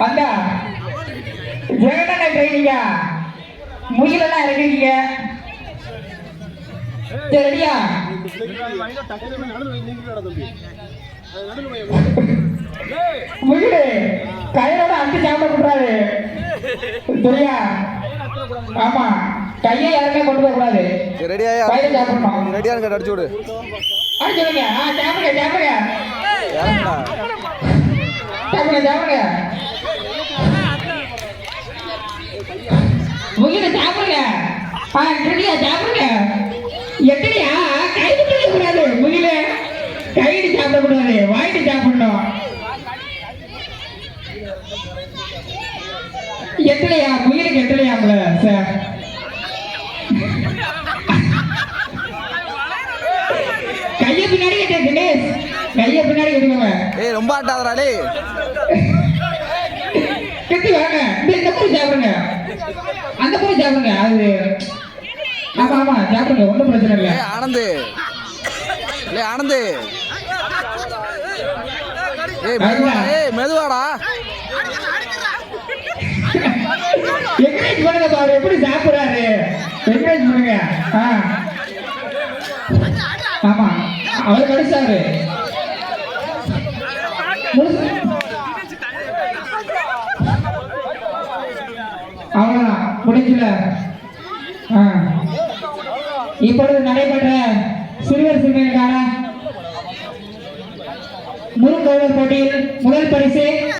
வந்தா ஜெகனண்ண ட்ரைனிங்க முயலெல்லாம் இறங்குறீங்க சரி ரெடியா? முயலு கையோட அஞ்சு சாப்பிட கூடாது சரியா? ஆமா. கையை யாருமே கொண்டு போக கூடாது. ரெடியா கையில சாப்பிடணும்? ரெடியா இருக்க அடிச்சு விடு. ஆ சொல்லுங்க ஆ சாப்பிடுங்க சாப்பிடுங்க. ஏன்டா சாப்பிடுங்க. உயிரை முகில சாப்பிடுங்க. ஆ ரெடியா சாப்பிடுங்க. எப்படியா கைது பண்ணக்கூடாது முகில. கைடு சாப்பிடக்கூடாது வாங்கிட்டு சாப்பிடணும். எத்தனையா முயலுக்கு எத்தனையாம்ல சார்? கைய பின்னாடி கேட்டேன் தினேஷ். கைய பின்னாடி கட்டுக்கோங்க ஏய் ரொம்ப ஆட்டாதடா டேய். கட்டி வாங்க. இந்த பூரி சாப்பிடுங்க. அந்த பூரி சாப்பிடுங்க. அது ஆமா ஆமா சாப்பிடுங்க. ஒன்றும் பிரச்சனை இல்லை. ஏய் ஆனந்து. ஏய் ஆனந்து. ஏய் மெதுவாடா ஏய் மெதுவாடா. என்கரேஜ் பண்ணுங்க பாரு. எப்படி சாப்பிடுறாரு? என்கரேஜ் பண்ணுங்க. ஆமா. அவர் கடிச்சாரு. முழுசு- அவ்வளவுதான் முடிஞ்சல ஆ. இப்பொழுது நடைபெற்ற சிறுவர் சிறுமிகளுக்கான முருங்கோவர் போட்டியில் முதல் பரிசு